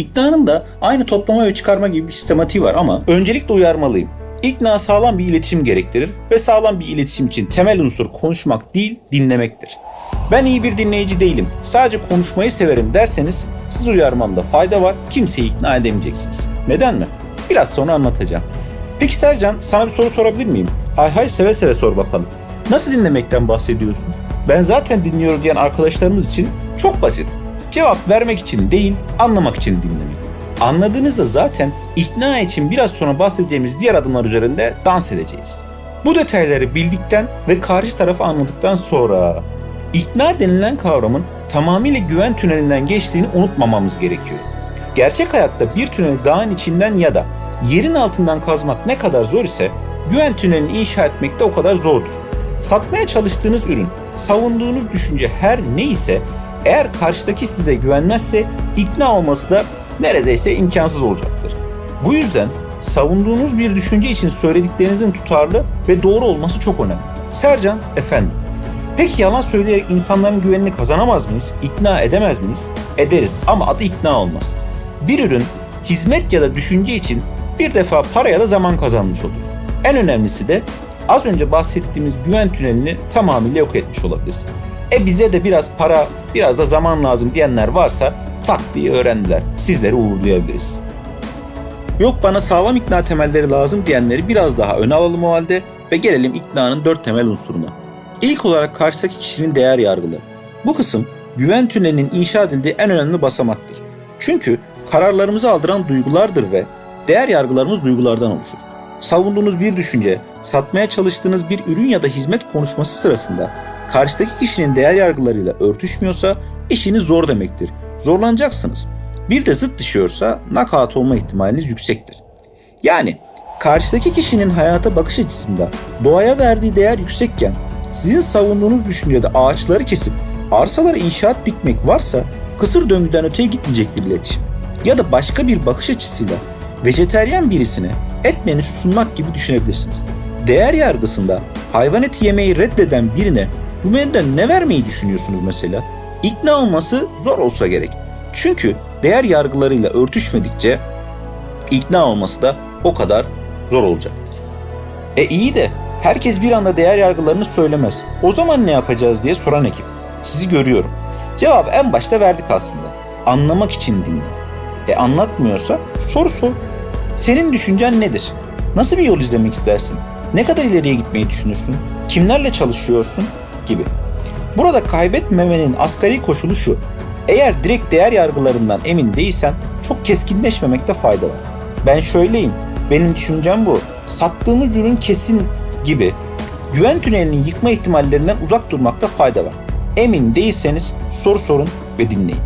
İknanın da aynı toplama ve çıkarma gibi bir sistematiği var ama öncelikle uyarmalıyım. İkna sağlam bir iletişim gerektirir ve sağlam bir iletişim için temel unsur konuşmak değil, dinlemektir. Ben iyi bir dinleyici değilim, sadece konuşmayı severim derseniz siz uyarmamda fayda var, kimseyi ikna edemeyeceksiniz. Neden mi? Biraz sonra anlatacağım. Peki Sercan, sana bir soru sorabilir miyim? Hay hay seve seve sor bakalım. Nasıl dinlemekten bahsediyorsun? Ben zaten dinliyorum diyen arkadaşlarımız için çok basit. Cevap vermek için değil, anlamak için dinlemek. Anladığınızda zaten ikna için biraz sonra bahsedeceğimiz diğer adımlar üzerinde dans edeceğiz. Bu detayları bildikten ve karşı tarafı anladıktan sonra ikna denilen kavramın tamamıyla güven tünelinden geçtiğini unutmamamız gerekiyor. Gerçek hayatta bir tüneli dağın içinden ya da yerin altından kazmak ne kadar zor ise güven tünelini inşa etmek de o kadar zordur. Satmaya çalıştığınız ürün, savunduğunuz düşünce her ne ise eğer karşıdaki size güvenmezse ikna olması da neredeyse imkansız olacaktır. Bu yüzden savunduğunuz bir düşünce için söylediklerinizin tutarlı ve doğru olması çok önemli. Sercan, efendim. Peki yalan söyleyerek insanların güvenini kazanamaz mıyız? İkna edemez miyiz? Ederiz ama adı ikna olmaz. Bir ürün, hizmet ya da düşünce için bir defa para ya da zaman kazanmış oluruz. En önemlisi de az önce bahsettiğimiz güven tünelini tamamıyla yok etmiş olabiliriz. E bize de biraz para, biraz da zaman lazım diyenler varsa tak diye öğrendiler. Sizleri uğurlayabiliriz. Yok bana sağlam ikna temelleri lazım diyenleri biraz daha öne alalım o halde ve gelelim iknanın dört temel unsuruna. İlk olarak karşıdaki kişinin değer yargıları. Bu kısım güven tünelinin inşa edildiği en önemli basamaktır. Çünkü kararlarımızı aldıran duygulardır ve değer yargılarımız duygulardan oluşur. Savunduğunuz bir düşünce, satmaya çalıştığınız bir ürün ya da hizmet konuşması sırasında karşıdaki kişinin değer yargılarıyla örtüşmüyorsa işiniz zor demektir. Zorlanacaksınız. Bir de zıt düşüyorsa nakat olma ihtimaliniz yüksektir. Yani karşıdaki kişinin hayata bakış açısında doğaya verdiği değer yüksekken sizin savunduğunuz düşüncede ağaçları kesip arsalara inşaat dikmek varsa kısır döngüden öteye gitmeyecektir iletişim. Ya da başka bir bakış açısıyla vejeteryan birisine et menüsü sunmak gibi düşünebilirsiniz. Değer yargısında hayvan eti yemeyi reddeden birine bu menüden ne vermeyi düşünüyorsunuz mesela? İkna olması zor olsa gerek. Çünkü değer yargılarıyla örtüşmedikçe ikna olması da o kadar zor olacaktır. E iyi de herkes bir anda değer yargılarını söylemez. O zaman ne yapacağız diye soran ekip. Sizi görüyorum. Cevabı en başta verdik aslında. Anlamak için dinle. E anlatmıyorsa soru sor. Senin düşüncen nedir? Nasıl bir yol izlemek istersin? Ne kadar ileriye gitmeyi düşünürsün? Kimlerle çalışıyorsun? Gibi. Burada kaybetmemenin asgari koşulu şu. Eğer direkt değer yargılarından emin değilsen çok keskinleşmemekte fayda var. Ben şöyleyim, benim düşüncem bu, sattığımız ürün kesin gibi güven tünelini yıkma ihtimallerinden uzak durmakta fayda var. Emin değilseniz soru sorun ve dinleyin.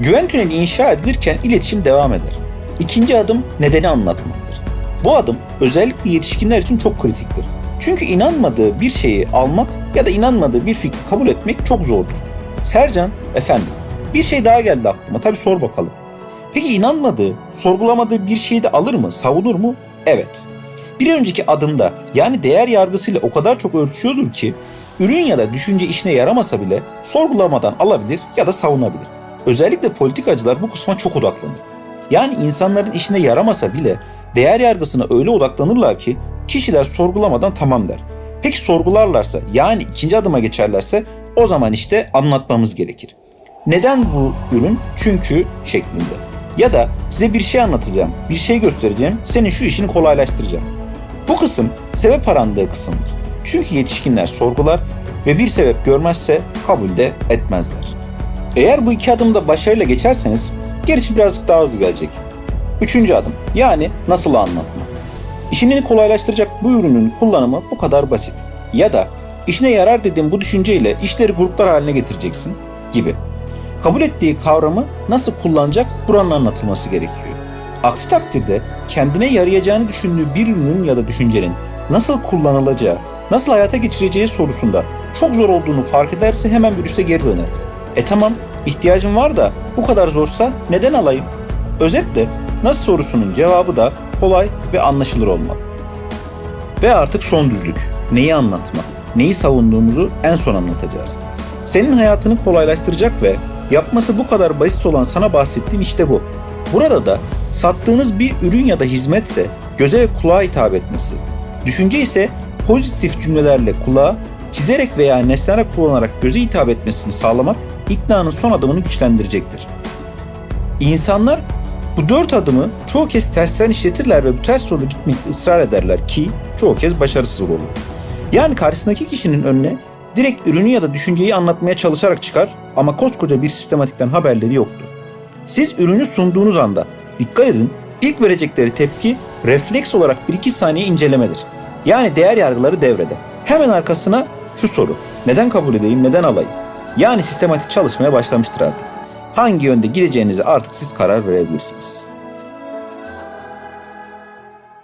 Güven tüneli inşa edilirken iletişim devam eder. İkinci adım nedeni anlatmaktır. Bu adım özellikle yetişkinler için çok kritiktir. Çünkü inanmadığı bir şeyi almak ya da inanmadığı bir fikri kabul etmek çok zordur. Sercan, efendim, bir şey daha geldi aklıma. Tabii sor bakalım. Peki inanmadığı, sorgulamadığı bir şeyi de alır mı, savunur mu? Evet. Bir önceki adımda yani değer yargısıyla o kadar çok örtüşüyordur ki ürün ya da düşünce işine yaramasa bile sorgulamadan alabilir ya da savunabilir. Özellikle politikacılar bu kısma çok odaklanır. Yani insanların işine yaramasa bile değer yargısına öyle odaklanırlar ki kişiler sorgulamadan tamam der. Peki sorgularlarsa yani ikinci adıma geçerlerse o zaman işte anlatmamız gerekir. Neden bu ürün? Çünkü şeklinde. Ya da size bir şey anlatacağım, bir şey göstereceğim, senin şu işini kolaylaştıracağım. Bu kısım sebep arandığı kısımdır. Çünkü yetişkinler sorgular ve bir sebep görmezse kabul de etmezler. Eğer bu iki adımda başarıyla geçerseniz gerisi birazcık daha hızlı gelecek. Üçüncü adım yani nasıl anlatma. İşini kolaylaştıracak bu ürünün kullanımı bu kadar basit. Ya da işine yarar dediğin bu düşünceyle işleri gruplar haline getireceksin gibi. Kabul ettiği kavramı nasıl kullanacak buranın anlatılması gerekiyor. Aksi takdirde kendine yarayacağını düşündüğü bir ürünün ya da düşüncenin nasıl kullanılacağı, nasıl hayata geçireceği sorusunda çok zor olduğunu fark ederse hemen virüste geri döner. E tamam ihtiyacım var da bu kadar zorsa neden alayım? Özetle nasıl sorusunun cevabı da kolay ve anlaşılır olmalı. Ve artık son düzlük. Neyi anlatmak, neyi savunduğumuzu en son anlatacağız. Senin hayatını kolaylaştıracak ve yapması bu kadar basit olan sana bahsettiğim işte bu. Burada da sattığınız bir ürün ya da hizmetse göze ve kulağa hitap etmesi. Düşünce ise pozitif cümlelerle kulağa, çizerek veya nesneler kullanarak göze hitap etmesini sağlamak iknanın son adımını güçlendirecektir. İnsanlar bu dört adımı çoğu kez tersten işletirler ve bu ters yolda gitmekte ısrar ederler ki çoğu kez başarısız olur. Yani karşısındaki kişinin önüne direkt ürünü ya da düşünceyi anlatmaya çalışarak çıkar ama koskoca bir sistematikten haberleri yoktur. Siz ürünü sunduğunuz anda dikkat edin ilk verecekleri tepki refleks olarak 1-2 saniye incelemedir. Yani değer yargıları devrede. Hemen arkasına şu soru. Neden kabul edeyim, neden alayım? Yani sistematik çalışmaya başlamıştır artık. Hangi yönde gireceğinize artık siz karar verebilirsiniz.